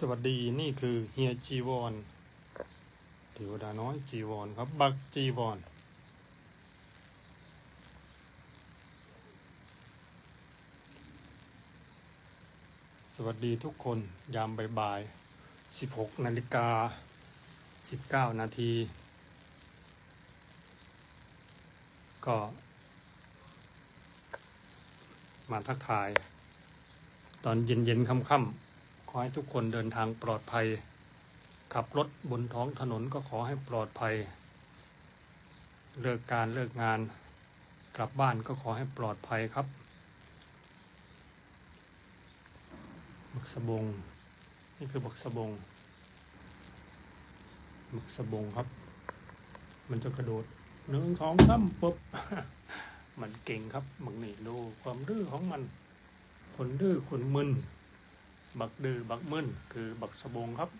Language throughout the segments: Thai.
สวัสดีนี่คือเฮียจีวอนเทวดาน้อยจีวอนครับ บักจีวอนสวัสดีทุกคนยามบ่ายๆ16นาฬิกา19นาที ก็ มาทักทาย ตอนเย็นๆค่ำๆ อให้ทุกคนเดินทางปลอดภัย ขับรถบนท้องถนนก็ขอให้ปลอดภัย เลิกการเลิกงาน กลับบ้านก็ขอให้ปลอดภัยครับบักสะบง นี่คือบักสะบงบักสะบงครับ มันจะกระโดดหนึ่งสองสามปุ๊บมันเก่งครับบักนี่ดูความดื้อของมัน คนดื้อคนมึน บักดื้อบักมึนคือบักสะบงครับ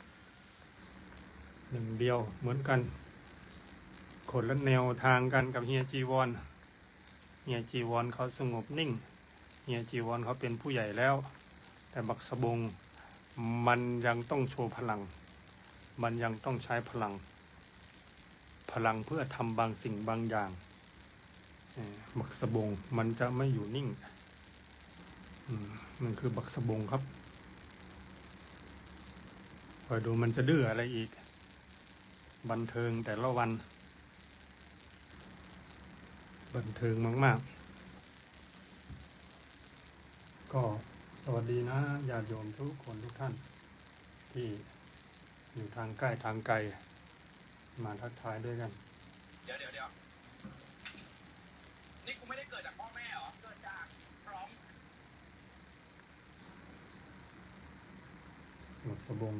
หนึ่งเดียวเหมือนกันคนละแนวทางกันกับเฮียจีวอนเฮียจีวอนเขาสงบนิ่งเฮียจีวอนเขาเป็นผู้ใหญ่แล้ว แต่บักสะบงมันยังต้องโชว์พลัง มันยังต้องใช้พลัง พลังเพื่อทำบางสิ่งบางอย่างบักสะบงมันจะไม่อยู่นิ่งมมันคือบักสะบงครับ คอยดูมันจะดื้ออะไรอีก บันเทิงแต่ละวัน บันเทิงมาก ๆ ก็สวัสดีนะญาติโยมทุกคนทุกท่าน ที่อยู่ทางใกล้ทางไกล มาทักทายด้วยกัน เดี๋ยวเดี๋ยวเดี๋ยวนี่กูไม่ได้เกิดจากพ่อแม่เหรอ เกิดจากพร้อมหมดสบง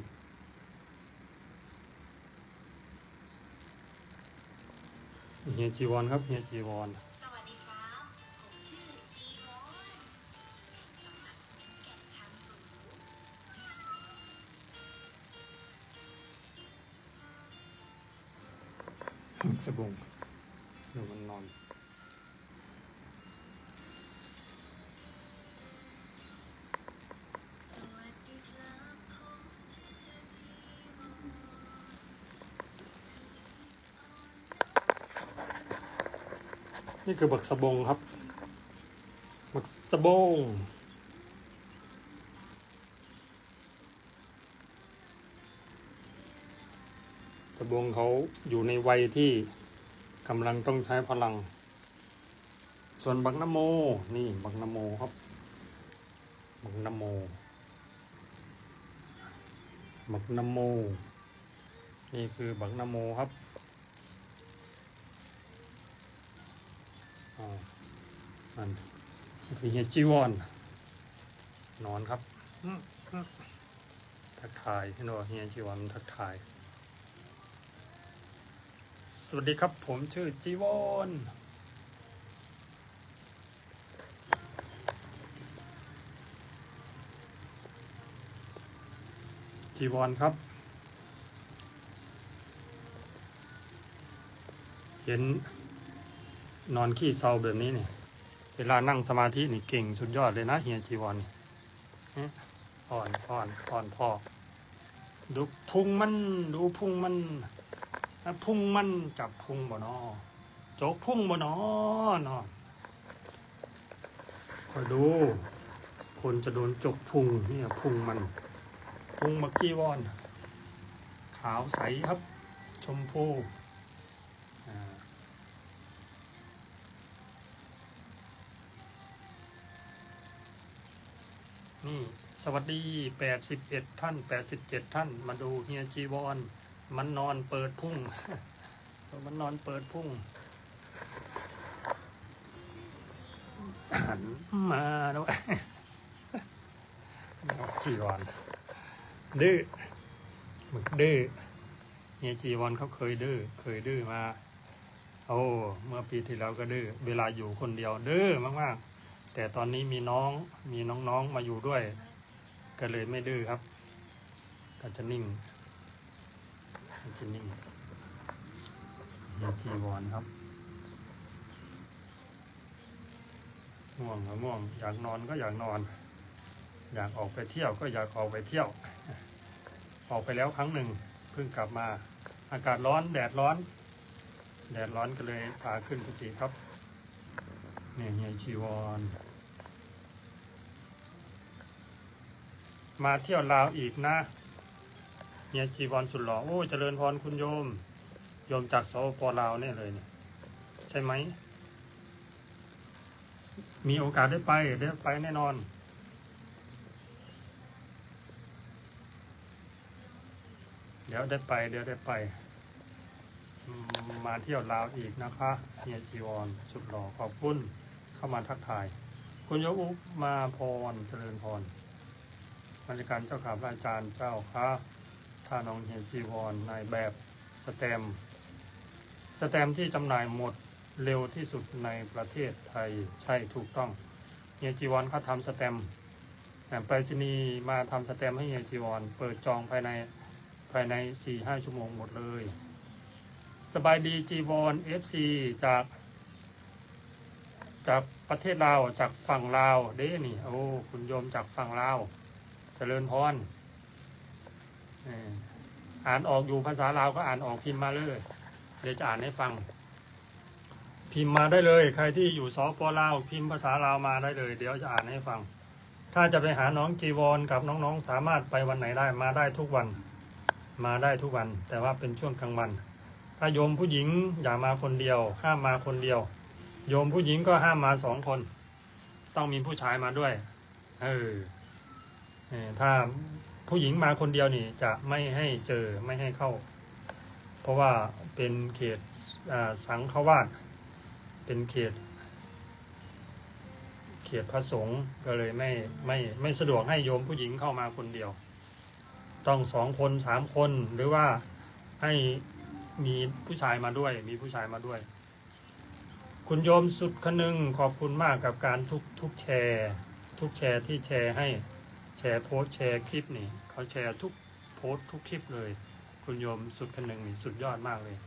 เฮียจีวอนครับเฮียจีวอนสวัสดีครับผมชื่อจีวอนสัมผัสถึงแก่นทางสูงหมดสบง นี่คือบักสะบงครับ บักสะบง สะบงเขาอยู่ในวัยที่กำลังต้องใช้พลัง ส่วนบักนโม นี่บักนโมครับ บักนโม บักนโม นี่คือบักนโมครับ อันคือเฮียจีวอนนอนครับ ทักทายพี่โนเฮียจีวอนทักทาย สวัสดีครับ ผมชื่อจีวอนจีวอนครับ เห็น นอนขี้เศร้าแบบนี้เนี่ย เวลานั่งสมาธินี่เก่งสุดยอดเลยนะเฮียจีวอนนี่อ่อนอ่อนอ่อนพอดูพุงมันดูพุงมันพุงมันจับพุงบ่นอโจกพุงบ่นอนอนคอยดู คนจะโดนจกพุงเนี่ยพุงมันพุงมักจีวอน ขาวใสครับ ชมพู นี่สวัสดี 81 ท่าน 87 ท่าน มาดูเฮียจีวอนมันนอนเปิดพุ่ง มันนอนเปิดพุ่ง หันมาแล้วจีวอนดื้อมึกดื้อเฮียจีวอนเขาเคยดื้อเคยดื้อมา โอ้ เมื่อปีที่แล้วก็ดื้อ เวลาอยู่คนเดียวดื้อมากๆ แต่ตอนนี้มีน้องมีน้องๆมาอยู่ด้วย ก็เลยไม่ดื้อครับ ก็จะนิ่งก็จะนิ่งฮีจีวอนครับง่วงก็ง่วง อยากนอนก็อยากนอน อยากออกไปเที่ยวก็อยากออกไปเที่ยว ออกไปแล้วครั้งหนึ่งเพิ่งกลับมา อากาศร้อนแดดร้อน แดดร้อนก็เลยพาขึ้นกุฏิครับ เนี่ยเฮียชีวร มาเที่ยวลาวอีกนะเฮียจีวรสุดหล่อโอ้เจริญพรคุณโยม โยมจากสปลาวเนี่ยเลยเนี่ยใช่ไหม มีโอกาสได้ไปได้ไปแน่นอน เดี๋ยวได้ไป เดี๋ยวได้ไปมมาเที่ยวลาวอีกนะคะเฮียจีวรสุดหล่อขอบคุณเข้ามาทักทาย คุณโยอุมาพรเจริญพร ราชการเจ้าขาพระอาจารย์เจ้าค่ะท่านองเฮียจีวรนายแบบสแตมสแตมที่จำหน่ายหมดเร็วที่สุดในประเทศไทยใช่ถูกต้องเฮียจีวรเขาทำสแตมแต่ไปรษณีย์มาทำสแตมให้เฮียจีวร เปิดจองภายในภายในสี่ห้าชั่วโมงหมดเลย สบายดีจีวรเอฟซีจากจากประเทศลาวจากฝั่งลาวเด้นี่โอ้คุณโยมจากฝั่งลาว เจริญพรอ่านออกอยู่ภาษาลาวก็อ่านออกพิมพ์มาเลย เดี๋ยวจะอ่านให้ฟัง พิมพ์มาได้เลย ใครที่อยู่สปลาวพิมพ์ภาษาลาวมาได้เลย เดี๋ยวจะอ่านให้ฟัง ถ้าจะไปหาน้องจีวรกับน้องๆ สามารถไปวันไหนได้มาได้ทุกวัน มาได้ทุกวัน แต่ว่าเป็นช่วงกลางวัน ถ้าโยมผู้หญิงอย่ามาคนเดียว ห้ามมาคนเดียว โยมผู้หญิงก็ห้ามมาสองคน ต้องมีผู้ชายมาด้วย เออ ถ้าผู้หญิงมาคนเดียวนี่จะไม่ให้เจอไม่ให้เข้า เพราะว่าเป็นเขตสังฆวาสเป็นเขต เขตพระสงฆ์ก็เลยไม่ไม่ไม่สะดวกให้โยมผู้หญิงเข้ามาคนเดียว ต้องสองคนสามคนหรือว่าให้มีผู้ชายมาด้วย มีผู้ชายมาด้วย คุณโยมสุดคนึงขอบคุณมากกับการทุกทุกแชร์ ทุกแชร์ที่แชร์ให้ ร์โพสแชร์คลิปนี่เขาแชร์ทุกโพสทุกคลิปเลย คุณโยมสุดคนึงนี่สุดยอดมากเลย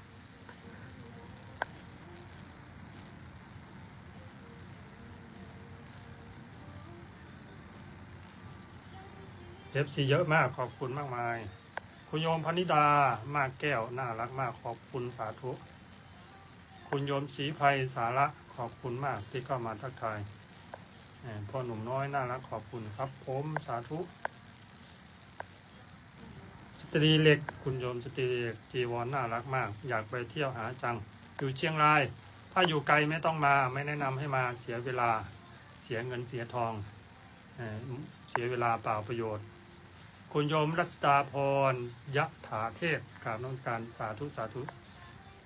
เอฟซีเยอะมากขอบคุณมากมาย คุณโยมพนิดามากแก้วน่ารักมากขอบคุณสาธุ คุณโยมศรีภัยสาระขอบคุณมากที่เข้ามาทักทาย พ่อหนุ่มน้อยน่ารักขอบคุณครับ ผมสาธุสตรีเหล็กคุณโยมสตรีเหล็กจีวรนน่ารักมาก อยากไปเที่ยวหาจัง อยู่เชียงราย ถ้าอยู่ไกลไม่ต้องมาไม่แนะนำให้มาเสียเวลาเสียเงินเสียทองเสียเวลาเปล่าประโยชน์ คุณโยมรัชดาพรยะถาเทศกราบนมัสการสาธุสาธุ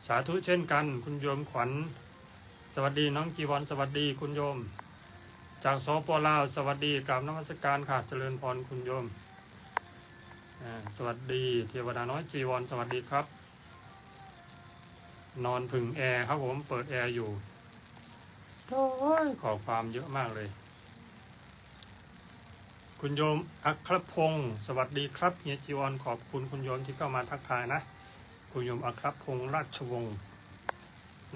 สาธุเช่นกัน คุณโยมขวัญ สวัสดีน้องจีวรสวัสดีคุณโยม จากสปลาวสวัสดีกราบนมัสการค่ะเจริญพรคุณโยม สวัสดีเทวดาน้อยจีวรสวัสดีครับ นอนผึ่งแอร์ครับผมเปิดแอร์อยู่โอ้ยขอความเยอะมากเลย คุณโยมอัครพงศ์สวัสดีครับเฮียจีวรขอบคุณคุณโยมที่เข้ามาทักทายนะ คุณโยมอัครพงศ์ราชวงศ์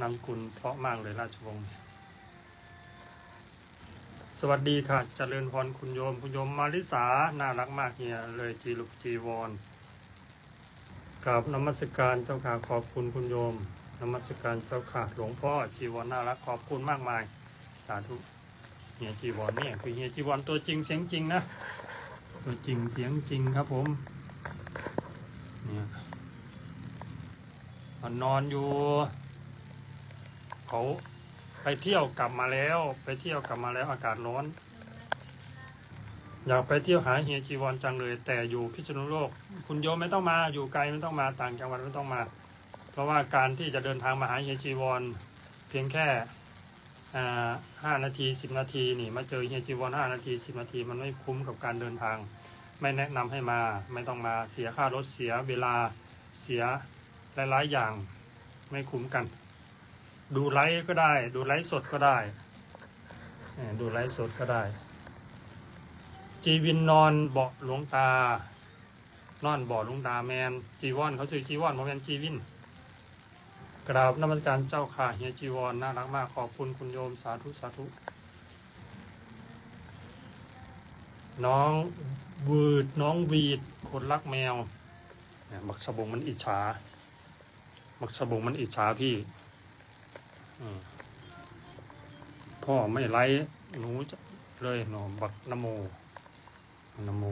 นามสกุลเพราะมากเลยราชวงศ์ สวัสดีค่ะเจริญพรคุณโยม คุณโยมมาริสา น่ารักมากเฮียเลยจีลุกจีวรกราบนมัสการเจ้าค่ะขอบคุณคุณโยมนมัสการเจ้าค่ะหลวงพ่อจีวรน่ารักขอบคุณมากมาย สาธุเฮียจีวรเนี่ยคือเฮียจีวรตัวจริงเสียงจริงนะ ตัวจริงเสียงจริงครับผมเนี่ยนอนอยู่ เขา ไปเที่ยวกลับมาแล้ว ไปเที่ยวกลับมาแล้วอากาศร้อน อยากไปเที่ยวหาเฮียจีวรจังเลย แต่อยู่พิษณุโลก คุณโยมไม่ต้องมาอยู่ไกลไม่ต้องมาต่างจังหวัดไม่ต้องมา เพราะว่าการที่จะเดินทางมาหาเฮียจีวร เพียงแค่ห้านาทีสิบนาทีนี่มาเจอเฮียจีวรห้านาทีสิบนาทีมันไม่คุ้มกับการเดินทาง ไม่แนะนำให้มาไม่ต้องมาเสียค่ารถเสียเวลาเสียหลายๆอย่างไม่คุ้มกัน ดูไลฟ์ก็ได้ ดูไลฟ์สดก็ได้ ดูไลฟ์สดก็ได้ จีวินนอนเบาะหลวงตา นอนเบาะหลวงตาแมนจีวอนเขาซื้อจีวอนโมแมนจีวินกราบนมัสการเจ้าค่ะเฮียจีวรน่ารักมากขอบคุณคุณโยมสาธุสาธุ น้องวืดน้องวีดคนรักแมวเนี่ยบักสบงมันอิจฉาบักสบงมันอิจฉาพี่ พ่อไม่ไล่หนูจะเลยหนอบักนโมนโม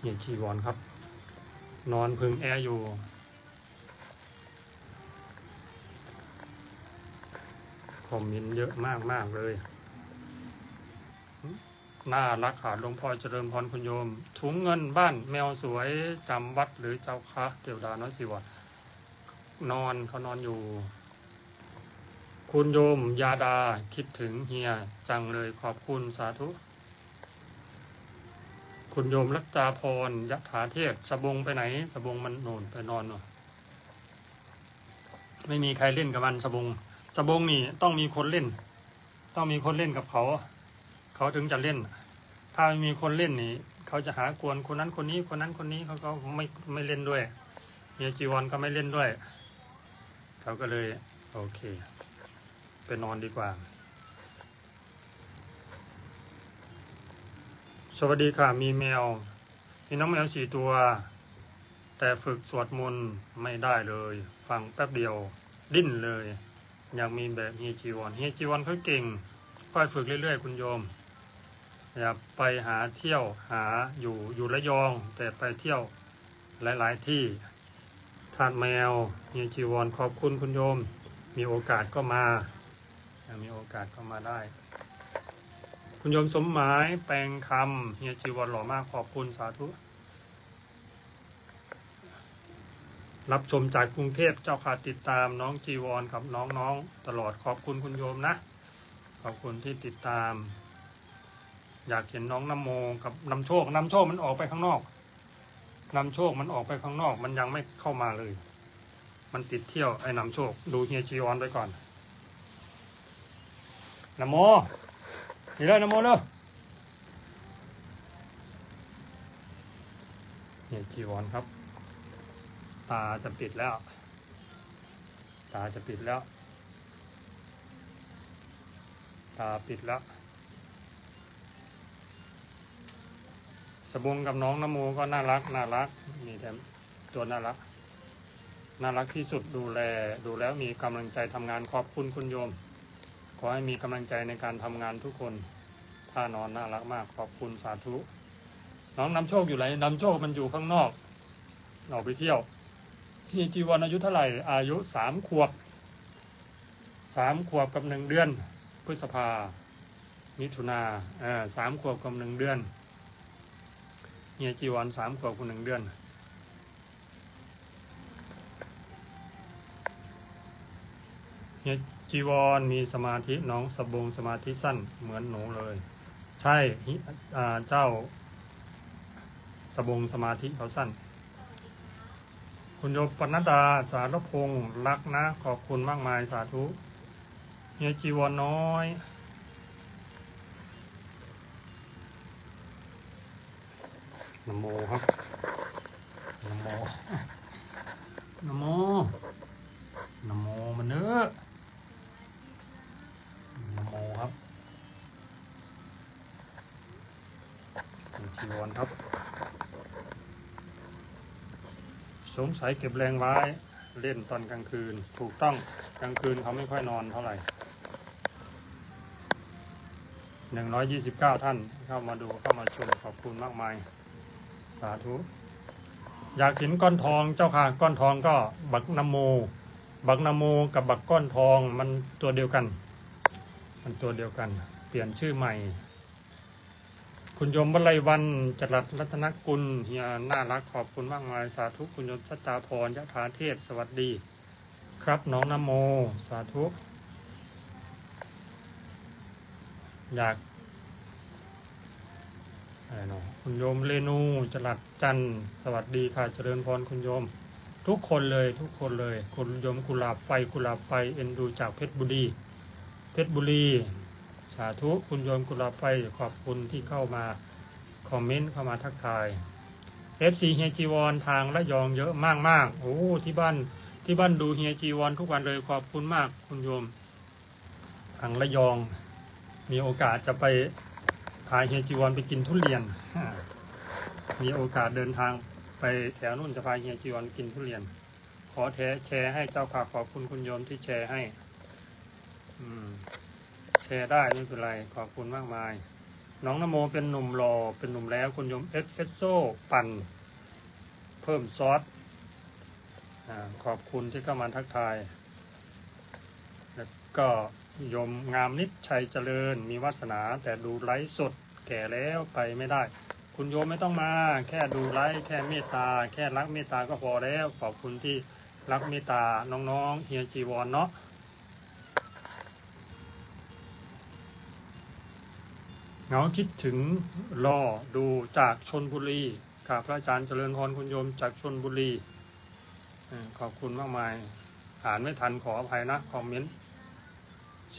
เนี่ยจีวรครับ นอนพึงแอร์อยู่คอมเมนต์เยอะมากมากเลย น่ารักค่ะหลวงพ่อเจริญพรคุณโยมถุงเงินบ้านแมวสวยจำวัดหรือเจ้าคะเทวดาน้อยจีวร นอนเขานอนอยู่ คุณโยมยาดาคิดถึงเฮียจังเลยขอบคุณสาธุ คุณโยมรัตจาพรยะถาเทศสบงไปไหน สบงมันโน่นไปนอนเนาะไม่มีใครเล่นกับมันสบง สบงนี่ต้องมีคนเล่น ต้องมีคนเล่นกับเขา เขาถึงจะเล่น ถ้าไม่มีคนเล่นนี่ เขาจะหากวนคนนั้นคนนี้คนนั้นคนนี้เขาก็ไม่ไม่เล่นด้วยเฮียจีวอนก็ไม่เล่นด้วย เขาก็เลยโอเค ไปนอนดีกว่า สวัสดีค่ะ มีแมว มีน้องแมวสี่ตัว แต่ฝึกสวดมนต์ไม่ได้เลย ฟังแป๊บเดียว ดิ้นเลย อยากมีแบบเฮียจีวอนเฮียจีวอนเขาเก่งค่อยฝึกเรื่อยๆ คุณโยม อย่าไปหาเที่ยวหาอยู่อยู่ระยอง แต่ไปเที่ยวหลาย ๆ ที่ ทานแมวเฮียจีวอนขอบคุณคุณโยม มีโอกาสก็มา มีโอกาสก็มาได้ คุณโยมสมหมายแปลงคำเฮียจีวอนหล่อมากขอบคุณสาธุ รับชมจากกรุงเทพเจ้าค่ะติดตามน้องจีวรกับน้องๆ ตลอดขอบคุณคุณโยมนะ ขอบคุณที่ติดตาม อยากเห็นน้องน้ำโมกับน้ำโชคน้ำโชคมันออกไปข้างนอก นำโชคมันออกไปข้างนอก มันยังไม่เข้ามาเลย มันติดเที่ยวไอ้นำโชค ดูเฮียจีวรไปก่อนนโมนี่เลยนโมเลยเฮียจีวรครับ ตาจะปิดแล้ว ตาจะปิดแล้ว ตาปิดแล้ว สบงกับน้องนโมก็น่ารักน่ารักมีแต่ตัวน่ารัก น่ารักที่สุดดูแลดูแล้วมีกำลังใจทำงานขอบคุณคุณโยม ขอให้มีกำลังใจในการทำงานทุกคนท่านอนน่ารักมากขอบคุณสาธุ น้องนำโชคอยู่ไหนนำโชคมันอยู่ข้างนอกออกไปเที่ยว ที่จีวรอายุเท่าไหร่อายุสามขวบสามขวบกับหนึ่งเดือน พฤษภามิถุนาเออสามขวบกับหนึ่งเดือน ฮียจีวรสามขวบกับหนึ่งเดือนเฮียจีวรมีสมาธิน้องสบงสมาธิสั้นเหมือนหนูเลย ใช่เจ้า สบงสมาธิเขาสั้น คุณโยปนัดดาสารพงศ์รักนะ ขอบคุณมากมายสาธุเฮียจีวรน้อย นโมครับนโมนโมนโมมันเนอะนโมครับจีวรครับ สงสัยเก็บแรงไว้ เล่นตอนกลางคืน ถูกต้องกลางคืนเขาไม่ค่อยนอนเท่าไหร่หนึ่งร้อยยี่สิบเก้าท่านเข้ามาดูเข้ามาชมขอบคุณมากมาย สาธุอยากเห็นก้อนทองเจ้าค่ะ ก้อนทองก็บักนโม บักนโมกับบักก้อนทองมันตัวเดียวกัน มันตัวเดียวกัน เปลี่ยนชื่อใหม่ คุณยมวลัยวันจรัสรัตนกุลเฮียน่ารักขอบคุณมากมายสาธุคุณยมสัจจาพรยะถาเทศสวัสดี ครับน้องนโม สาธุ อยาก คุณโยมเรนูจรัสจันสวัสดีค่ะเจริญพรคุณโยม ทุกคนเลยทุกคนเลย คุณโยมกุหลาบไฟกุหลาบไฟเอ็นดูจากเพชรบุรี เพชรบุรี สาธุคุณโยมกุหลาบไฟขอบคุณที่เข้ามาคอมเมนต์เข้ามาทักทาย FC เฮียจีวอนทางระยองเยอะมากมากโอ้ที่บ้านที่บ้านดูเฮียจีวอนทุกวันเลยขอบคุณมากคุณโยม ทางระยอง มีโอกาสจะไป พาเฮียจีวอนไปกินทุเรียน มีโอกาสเดินทางไปแถวนู่นจะพาเฮียจีวอนกินทุเรียน ขอแทแชร์ให้เจ้าค่ะขอบคุณคุณโยมที่แชร์ให้ อืม แชร์ได้ไม่เป็นไร ขอบคุณมากมาย น้องนโมเป็นหนุ่มหล่อเป็นหนุ่มแล้วคุณโยมเอสเฟสโซ่ปั่น เพิ่มซอสอขอบคุณที่เข้ามาทักทาย แล้วก็ ยมงามนิดชัยเจริญ มีวาสนาแต่ดูไลฟ์สดแก่แล้วไปไม่ได้ คุณโยมไม่ต้องมา แค่ดูไลฟ์แค่เมตตา แค่รักเมตตาก็พอแล้ว ขอบคุณที่รักเมตตา น้องๆเฮียจีวอนเนาะเงาคิดถึงรอดูจากชนบุรีครับพระอาจารย์เจริญพรคุณโยมจากชนบุรีขอบคุณมากมาย อ่านไม่ทันขออภัยนะ คอมเมนต์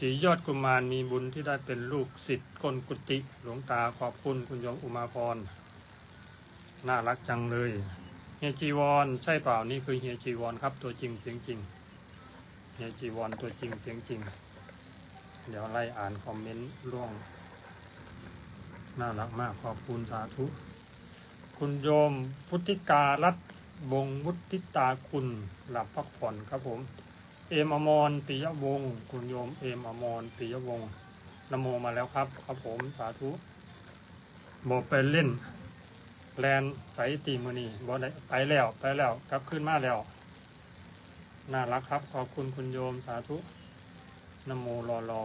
สียอดกุมารมีบุญที่ได้เป็นลูกศิษย์กลกุติหลวงตาขอบคุณคุณยมอุมาพร น่ารักจังเลย เฮียจีวอนใช่เปล่านี่คือเฮียจีวอนครับตัวจริงเสียงจริง เฮียจีวอนตัวจริงเสียงจริง เดี๋ยวไล่อ่านคอมเมนต์ร่วง น่ารักมากขอบคุณสาธุ คุณโยมฟุติกาลัดวงศ์วุฒิตาคุณหลับพักผ่อนครับผม เอมอมรปิยวงศ์คุณโยมเอมอมรปิยวงศ์นโมมาแล้วครับ ครับผมสาธุบอกไปเล่น แลนใสตีมือนีบอกได้ไปแล้วไปแล้วกลับขึ้นมาแล้ว น่ารักครับ ขอบคุณคุณโยมสาธุนโมรอรอ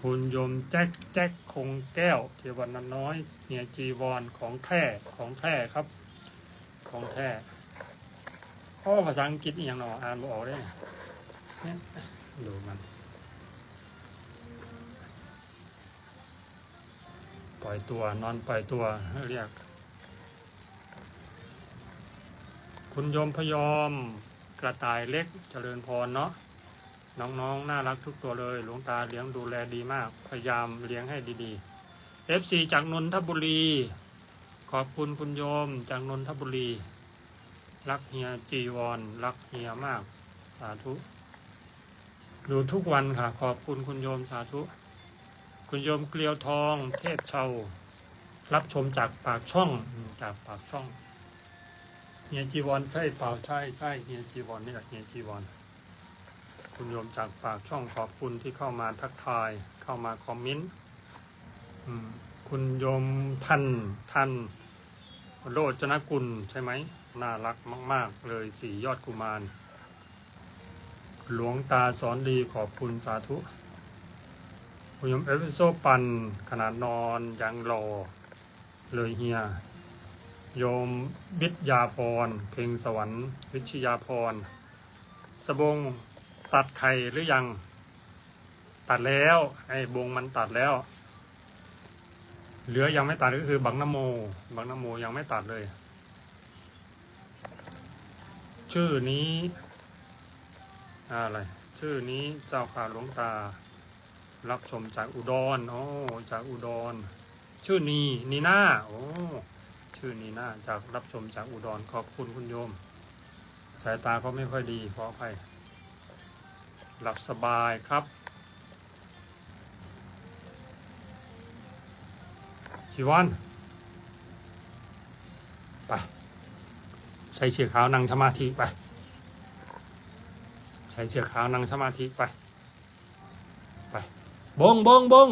คุณโยมแจ็คแจ็คคงแก้ว เทวันนน้อยเฮียจีวรของแท้ของแท้ครับ ของแท้ เพราะว่าภาษาอังกฤษอย่างหนออ่านบ่ออกได้เนี่ยดูมันปล่อยตัวนอนปล่อยตัวเรียก คุณยมพยอมกระต่ายเล็กเจริญพรเนาะน้องๆน่ารักทุกตัวเลย หลวงตาเลี้ยงดูแลดีมาก พยายามเลี้ยงให้ดีๆ FC จากนนทบุรี ขอบคุณคุณโยมจากนนทบุรี รักเฮียจีวร รักเฮียมาก สาธุดูทุกวันค่ะ ขอบคุณคุณโยมสาธุ คุณโยมเกลียวทอง เทพเชารับชมจากปากช่องจากปากช่องเฮียจีวรใช่เปล่าใช่ใช่เฮียจีวรนี่แหละเฮียจีวรคุณโยมจากปากช่องขอบคุณที่เข้ามาทักทายเข้ามาคอมเมนต์คุณโยมท่านท่านโรจนกุลใช่ไหม น่ารักมาก ๆ เลยสี่ยอดกุมาร หลวงตาสอนดีขอบคุณสาธุคุณโยมเอฟโซปันขนาดนอนยังรอเลยเฮีย โยมวิทยาพร เพลงสวรรค์วิชยาพร สบงตัดไข่หรือยัง ตัดแล้ว ไอ้บงมันตัดแล้ว เหลือยังไม่ตัดก็คือบังนโม บังนโมยังไม่ตัดเลย ชื่อนี้อะไร ชื่อนี้เจ้าขาหลวงตา รับชมจากอุดรโอ้จากอุดร ชื่อนีนีนาโอ้ชื่อนีน่าจากรับชมจากอุดรขอบคุณคุณโยม สายตาเขาไม่ค่อยดีขออภัยหลับสบายครับชีวันไป ใช้เชือกขาวนั่งสมาธิไป ใช้เชือกขาวนั่งสมาธิไป ไป บงบงบง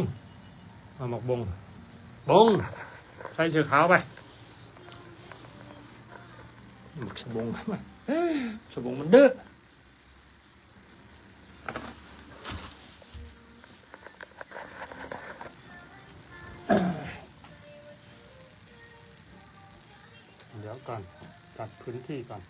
มาบอกบง บง ใช้เชือกขาวไปบอกสบงไปสบงมันดื้อเดี๋ยวก่อน ตัดพื้นที่ก่อน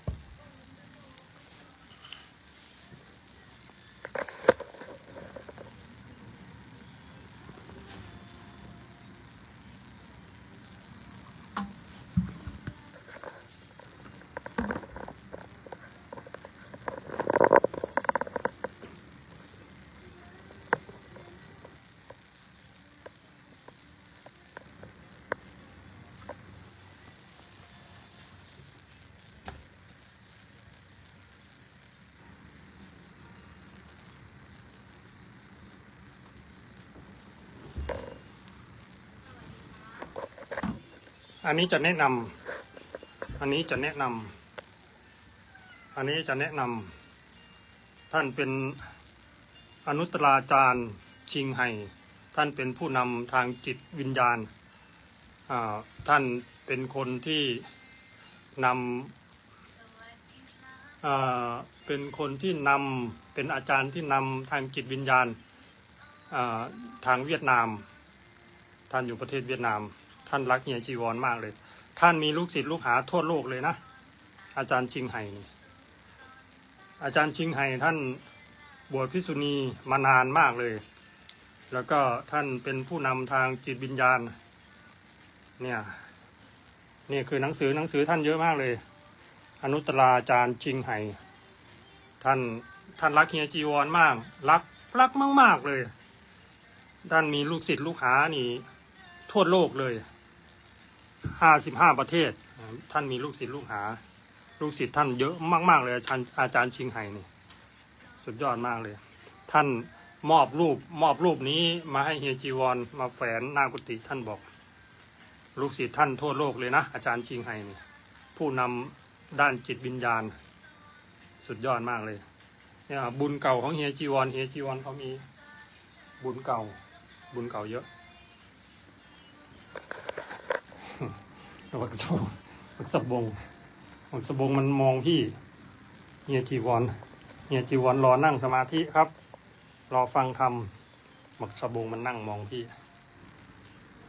อันนี้จะแนะนำอันนี้จะแนะนำอันนี้จะแนะนำท่านเป็นอนุตตราจารย์ชิงไห่ท่านเป็นผู้นำทางจิตวิญญาณ ท่านเป็นคนที่นำเป็นคนที่นำเป็นอาจารย์ที่นำทางจิตวิญญาณาทางเวียดนาม ท่านอยู่ประเทศเวียดนาม ท่านรักเฮียจีวรมากเลย ท่านมีลูกศิษย์ลูกหาทั่วโลกเลยนะ อาจารย์ชิงไห่นี่อาจารย์ชิงไห่ท่านบวชพิษุณีมานานมากเลย แล้วก็ท่านเป็นผู้นำทางจิตวิญญาณ เนี่ยนี่คือหนังสือหนังสือท่านเยอะมากเลย อนุตตราจารย์ชิงไห่ท่านท่านรักเฮียจีวรมาก รักรักมาก ๆ เลย ท่านมีลูกศิษย์ลูกหานี่ ทั่วโลกเลย ห้าสิบห้าประเทศ ท่านมีลูกศิษย์ลูกหา ลูกศิษย์ท่านเยอะมาก ๆ เลยอาจารย์อาจารย์ชิงไห่นี่ สุดยอดมากเลย ท่านมอบรูปมอบรูปนี้มาให้เฮียจีวรมาแฝนหน้ากุฏิท่านบอก ลูกศิษย์ท่านทั่วโลกเลยนะ อาจารย์ชิงไห่นี่ผู้นำด้านจิตวิญญาณ สุดยอดมากเลยเนี่ยบุญเก่าของเฮียจีวรเฮียจีวรเขามีบุญเก่า บุญเก่าเยอะ วักสบงวักสบงวักสบงมันมองพี่เฮียจีวรเฮียจีวรรอนั่งสมาธิครับ รอฟังธรรมบักสบงมันนั่งมองพี่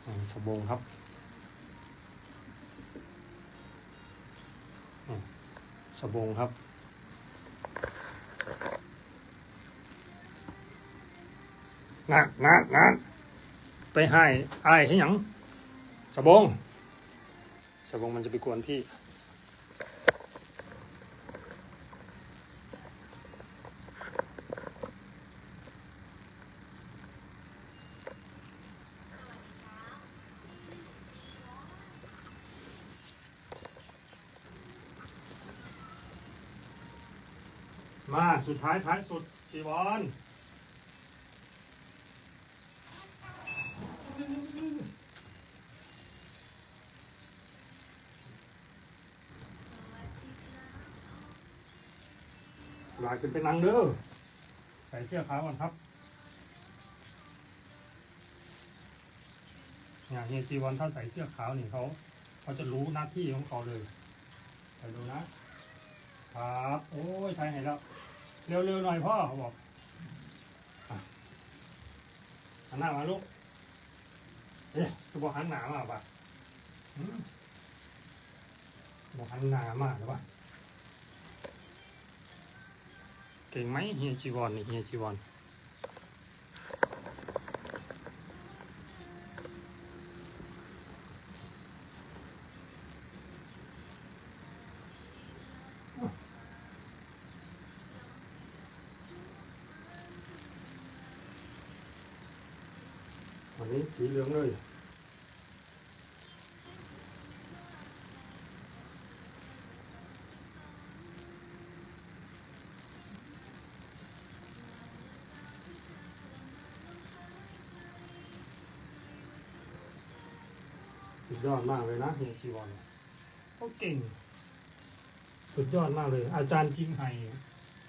อืมสบงครับสบงครับนั่นนั่นนั่นไปให้อายให้หยังสบง สบงมันจะไปกวนพี่มาสุดท้ายท้ายสุดจีวร ลายขึ้นไปนั่งเด้อใส่เสื้อขาวก่อนครับเนี่ยเฮียจีวรถ้าใส่เสื้อขาวนี่เขาเขาจะรู้หน้าที่ของเขาเลยไปดูนะครับโอ้ยใช่ไหนแล้วเร็วๆหน่อยพ่อเขาบอกหันหน้ามาลูกเอ๊ะจะบอกหันหนามาป่ะบอกหันหนามาหรือเปล่า เก่งไหมเฮียจีวรนี่เฮียจีวรวันนี้สีเหลืองเลย ดยอดมากเลยนะเฮียชีวอนเขาเก่ง สุดยอดมากเลย อาจารย์จิงไห่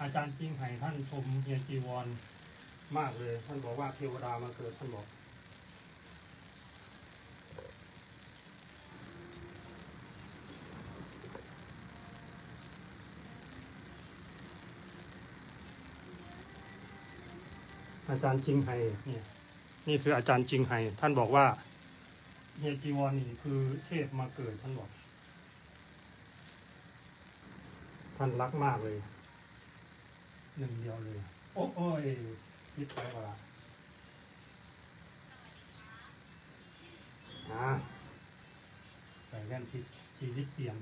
อาจารย์จิงไห่ท่านชมเฮียจีวรมากเลย ท่านบอกว่าเทวดามาเกิดท่านบอกอาจารย์จิงไห่เนี่ยนี่คืออาจารย์จิงไห่ท่านบอกว่า เฮียจีวรนี่คือเทพมาเกิดท่านบอกท่านรักมากเลย หนึ่งเดียวเลย โอ้โอ้ยคิดไปว่าอ่าใส่แว่นพิษชีวิตเปลี่ยน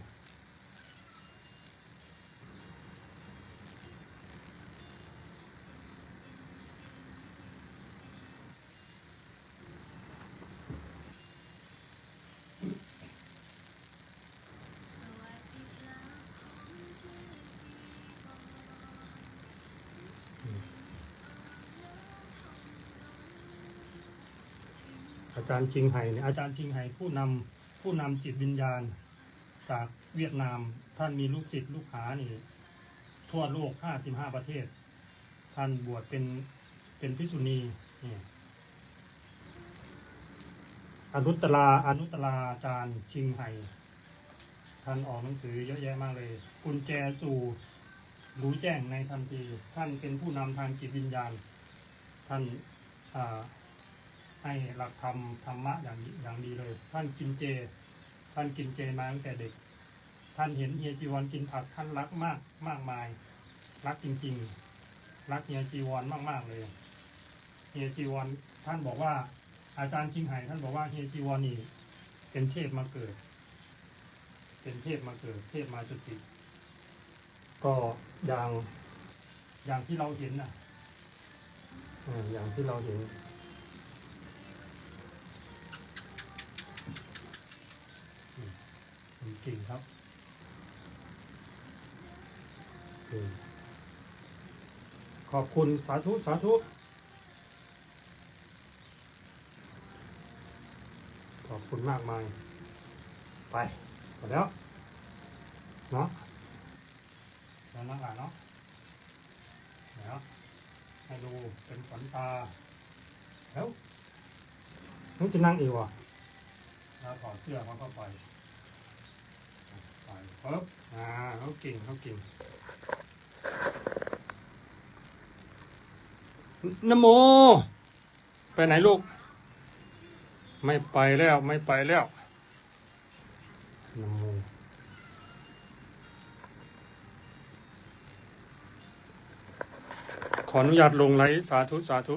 อาจารย์ชิงไห่เนี่ยอาจารย์ชิงไห่ผู้นำผู้ผู้นำจิตวิญญาณ จากเวียดนามท่านมีลูกศิษย์ลูกหานี่ ทั่วโลก55ประเทศ ท่านบวชเป็นเป็นพิสุณีนี่อนุตตราอนุตตราจารย์ชิงไห่ท่านออกหนังสือเยอะแยะมากเลยกุญแจสู่รู้แจ้งในทันทีท่านเป็นผู้นำทางจิตวิญญาณ ท่านอ่า ให้หลักธรรมธรรมะอย่างอย่างดีเลย ท่านกินเจ ท่านกินเจมาตั้งแต่เด็ก ท่านเห็นเฮียจีวรกินผักท่านรักมากมากมาย รักจริง ๆ รักเฮียจีวรมากๆเลยเฮียจีวรท่านบอกว่า อาจารย์ชิงไห่ท่านบอกว่าเฮียจีวรนี่เป็นเทพมาเกิด เป็นเทพมาเกิด เทพมาจุติก็อย่างอย่างที่เราเห็นน่ะอ่าอย่างที่เราเห็น อืม เก่งครับขอบคุณสาธุ สาธุ ขอบคุณมากมาย ไปหมดแล้ว เนาะแล้วนั่งอ่านเนาะเดี๋ยวให้ดูเป็นขวัญตาแล้วนึกจะนั่งอีกวะแล้วถอดเสื้อเขาก็ไป ปึ๊บอ่าเขาก่งเขาก่งนโม ไปไหนลูก ไม่ไปแล้วไม่ไปแล้วนโมขออนุญาตลงไลฟ์สาธุ สาธุ